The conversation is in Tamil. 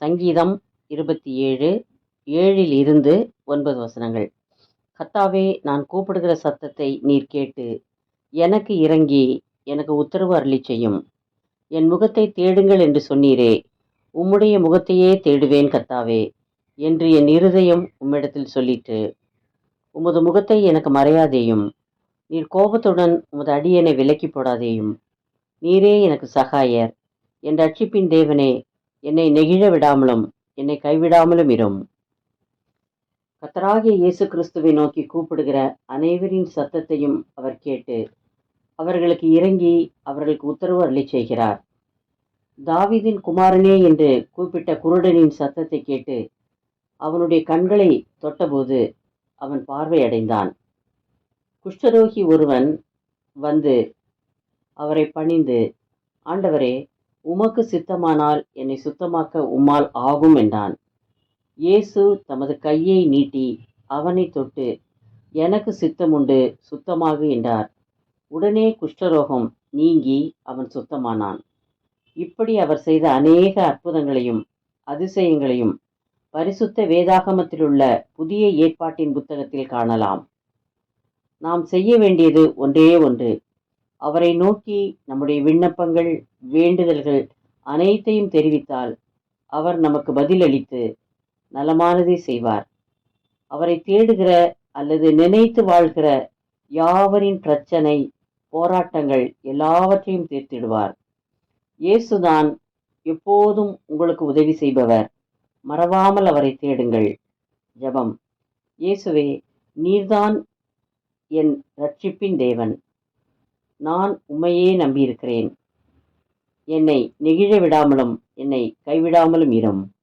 சங்கீதம் இருபத்தி ஏழு ஏழில் இருந்து ஒன்பது வசனங்கள். கத்தாவே நான் கூப்பிடுகிற சத்தத்தை நீர் கேட்டு எனக்கு இறங்கி எனக்கு உத்தரவு அருளி செய்யும். என் முகத்தை தேடுங்கள் என்று சொன்னீரே உம்முடைய முகத்தையே தேடுவேன் கத்தாவே என்று என் இருதயம் உம்மிடத்தில் சொல்லிற்று. உமது முகத்தை எனக்கு மறையாதேயும் நீர் கோபத்துடன் உமது அடியனை விலக்கி போடாதேயும். நீரே எனக்கு சகாயர் என் ரட்சிப்பின் தேவனே என்னை நெகிழ விடாமலும் என்னை கைவிடாமலும் இரும். கத்தராகிய இயேசு கிறிஸ்துவை நோக்கி கூப்பிடுகிற அனைவரின் சத்தத்தையும் அவர் கேட்டு அவர்களுக்கு இறங்கி அவர்களுக்கு உத்தரவு அருளி செய்கிறார். தாவிதின் குமாரனே என்று கூப்பிட்ட குருடனின் சத்தத்தை கேட்டு அவனுடைய கண்களை தொட்டபோது அவன் பார்வையடைந்தான் குஷ்டரோகி ஒருவன் வந்து அவரை பணிந்து ஆண்டவரே உமக்கு சித்தமானால் என்னை சுத்தமாக்க உம்மால் ஆகும் என்றான். இயேசு தமது கையை நீட்டி அவனை தொட்டு எனக்கு சித்தமுண்டு சுத்தமாகு என்றார். உடனே குஷ்டரோகம் நீங்கி அவன் சுத்தமானான். இப்படி அவர் செய்த அநேக அற்புதங்களையும் அதிசயங்களையும் பரிசுத்த வேதாகமத்திலுள்ள புதிய ஏற்பாட்டின் புத்தகத்தில் காணலாம். நாம் செய்ய வேண்டியது ஒன்றே ஒன்று. அவரை நோக்கி நம்முடைய விண்ணப்பங்கள் வேண்டுதல்கள் அனைத்தையும் தெரிவித்தால் அவர் நமக்கு பதிலளித்து நலமானதை செய்வார். அவரை தேடுகிற அல்லது நினைத்து வாழ்கிற யாவரின் பிரச்சனை போராட்டங்கள் எல்லாவற்றையும் தீர்த்திடுவார். இயேசுதான் எப்போதும் உங்களுக்கு உதவி செய்பவர். மறவாமல் அவரை தேடுங்கள். ஜெபம். இயேசுவே நீர்தான் என் ரட்சிப்பின் தேவன். நான் உம்மையே நம்பியிருக்கிறேன். என்னை நெகிழ விடாமலும் என்னை கைவிடாமலும் இரும்.